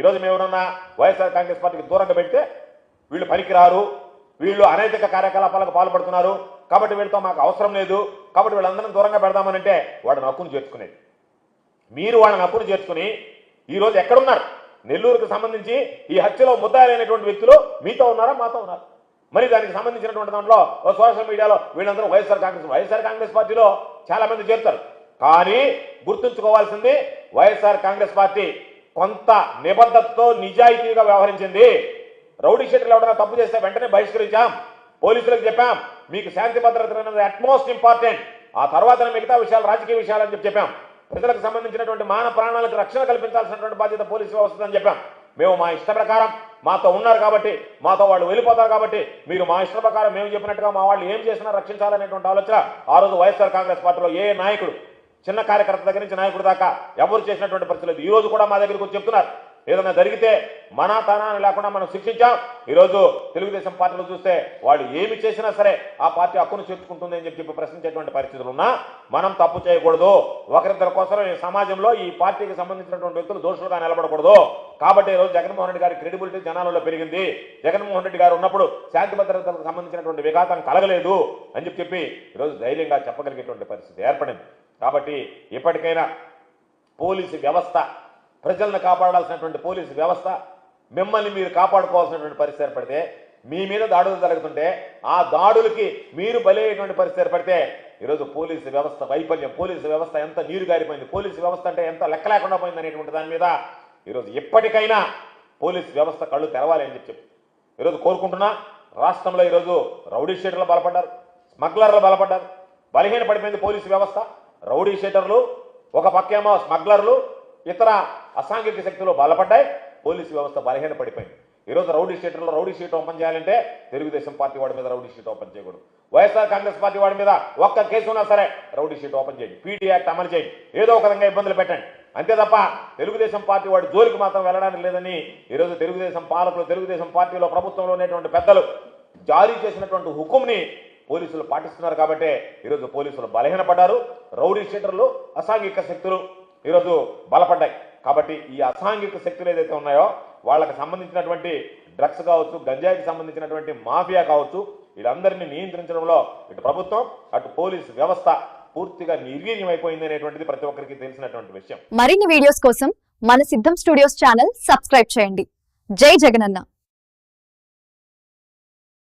ఈరోజు మేము ఎవరన్నా వైఎస్ఆర్ కాంగ్రెస్ పార్టీకి దూరంగా పెడితే వీళ్ళు పనికిరారు వీళ్ళు అనైతిక కార్యకలాపాలకు పాల్పడుతున్నారు. కాబట్టి వీళ్ళతో మాకు అవసరం లేదు. కాబట్టి వీళ్ళందరినీ దూరంగా పెడదామనంటే వాడిని హక్కును చేర్చుకునేది. మీరు వాళ్ళని హక్కును చేర్చుకుని ఈరోజు ఎక్కడున్నారు? నెల్లూరుకు సంబంధించి ఈ హత్యలో ముద్దాయిలైనటువంటి వ్యక్తులు మీతో ఉన్నారా? మాతో ఉన్నారు. మరి దానికి సంబంధించినటువంటి దాంట్లో సోషల్ మీడియాలో వీళ్ళందరూ వైఎస్ఆర్ కాంగ్రెస్ వైఎస్ఆర్ కాంగ్రెస్ పార్టీలో చాలా మంది చేరుతారు. కానీ గుర్తుంచుకోవాల్సింది వైఎస్ఆర్ కాంగ్రెస్ పార్టీ కొంత నిబద్ధతతో నిజాయితీగా వ్యవహరించింది. రౌడీ షీటర్లు ఎవరైనా తప్పు చేస్తే వెంటనే బహిష్కరించాం. పోలీసులకు చెప్పాం. మీకు శాంతి భద్రత అనేది అట్మోస్ట్ ఇంపార్టెంట్ ఆ తర్వాత మిగతా విషయాలు రాజకీయ విషయాలు అని చెప్పి చెప్పాం. ప్రజలకు సంబంధించినటువంటి మాన ప్రాణాలకు రక్షణ కల్పించాల్సినటువంటి బాధ్యత పోలీసు వ్యవస్థ అని చెప్పాం. మేము మా ఇష్ట ప్రకారం మాతో ఉన్నారు కాబట్టి మాతో వాళ్ళు వెళ్ళిపోతారు కాబట్టి మీరు మా ఇష్ట ప్రకారం మేము చెప్పినట్టుగా మా వాళ్ళు ఏం చేసినా రక్షించాలనేటువంటి ఆలోచన ఆ రోజు వైఎస్ఆర్ కాంగ్రెస్ పార్టీలో ఏ నాయకుడు చిన్న కార్యకర్త దగ్గర నుంచి నాయకుడు దాకా ఎవరు చేసినటువంటి పరిస్థితి ఈ రోజు కూడా మా దగ్గరికి వచ్చి చెప్తున్నారు. ఏదైనా జరిగితే మన తన అని లేకుండా మనం శిక్షించాం. ఈరోజు తెలుగుదేశం పార్టీలో చూస్తే వాళ్ళు ఏమి చేసినా సరే ఆ పార్టీ హక్కును చేర్చుకుంటుంది అని చెప్పి ప్రశ్నించేటువంటి పరిస్థితులు ఉన్నా మనం తప్పు చేయకూడదు. ఒకరిద్దరి కోసం ఈ సమాజంలో ఈ పార్టీకి సంబంధించినటువంటి వ్యక్తులు దోషులుగా నిలబడకూడదు. కాబట్టి ఈరోజు జగన్మోహన్ రెడ్డి గారి క్రెడిబిలిటీ జనాలలో పెరిగింది. జగన్మోహన్ రెడ్డి గారు ఉన్నప్పుడు శాంతి భద్రతలకు సంబంధించినటువంటి విఘాతం కలగలేదు అని చెప్పి చెప్పి ఈరోజు ధైర్యంగా చెప్పగలిగేటువంటి పరిస్థితి ఏర్పడింది. కాబట్టి ఇప్పటికైనా పోలీసు వ్యవస్థ ప్రజలను కాపాడాల్సినటువంటి పోలీసు వ్యవస్థ మిమ్మల్ని మీరు కాపాడుకోవాల్సినటువంటి పరిస్థితి ఏర్పడితే మీ మీద దాడులు జరుగుతుంటే ఆ దాడులకి మీరు బలయ్యేటువంటి పరిస్థితి ఏర్పడితే ఈరోజు పోలీసు వ్యవస్థ వైఫల్యం పోలీసు వ్యవస్థ ఎంత నీరు గారిపోయింది పోలీసు వ్యవస్థ అంటే ఎంత లెక్క లేకుండా పోయింది అనేటువంటి దాని మీద ఈరోజు ఎప్పటికైనా పోలీసు వ్యవస్థ కళ్ళు తెరవాలి అని చెప్పి ఈరోజు కోరుకుంటున్నా రాష్ట్రంలో ఈరోజు రౌడీ షీటర్లు బలపడ్డారు స్మగ్లర్లు బలపడ్డారు బలహీన పడిపోయింది పోలీసు వ్యవస్థ. రౌడీ షీటర్లు ఒక పక్కేమో స్మగ్లర్లు ఇతర అసాంఘిక శక్తులు బలపడ్డాయి పోలీసు వ్యవస్థ బలహీన పడిపోయింది ఈరోజు రౌడీ షీటర్లో రౌడీ షీట్ ఓపెన్ చేయాలంటే తెలుగుదేశం పార్టీ వాడి మీద రౌడీ షీట్ ఓపెన్ చేయకూడదు. వైఎస్ఆర్ కాంగ్రెస్ పార్టీ వాడి మీద ఒక్క కేసు ఉన్నా సరే రౌడీ షీట్ ఓపెన్ చేయండి. పీడీ యాక్ట్ అమలు చేయండి. ఏదో ఒక విధంగా ఇబ్బందులు పెట్టండి. అంతే తప్ప తెలుగుదేశం పార్టీ వాడి జోలికి మాత్రం వెళ్ళడానికి లేదని ఈరోజు తెలుగుదేశం పాలకులు తెలుగుదేశం పార్టీలో ప్రభుత్వంలో ఉన్నటువంటి పెద్దలు జారీ చేసినటువంటి హుకుంని పోలీసులు పాటిస్తున్నారు కాబట్టే ఈరోజు పోలీసులు బలహీనపడ్డారు. రౌడీ షీటర్లు అసాంఘిక శక్తులు ఈరోజు బలపడ్డాయి. కాబట్టి ఈ అసాంఘిక శక్తులు ఏదైతే ఉన్నాయో వాళ్ళకి సంబంధించినటువంటి డ్రగ్స్ కావచ్చు గంజాయికి సంబంధించినటువంటి మాఫియా కావచ్చు వీళ్ళందరినీ నియంత్రించడంలో ఇటు ప్రభుత్వం అటు పోలీసు వ్యవస్థ పూర్తిగా నిర్వీర్యమైపోయింది అనేటువంటిది ప్రతి ఒక్కరికి తెలిసినటువంటి విషయం. మరిన్ని వీడియోస్ కోసం మన సిద్ధం స్టూడియోస్ ఛానల్ సబ్స్క్రైబ్ చేయండి. జై జగనన్న.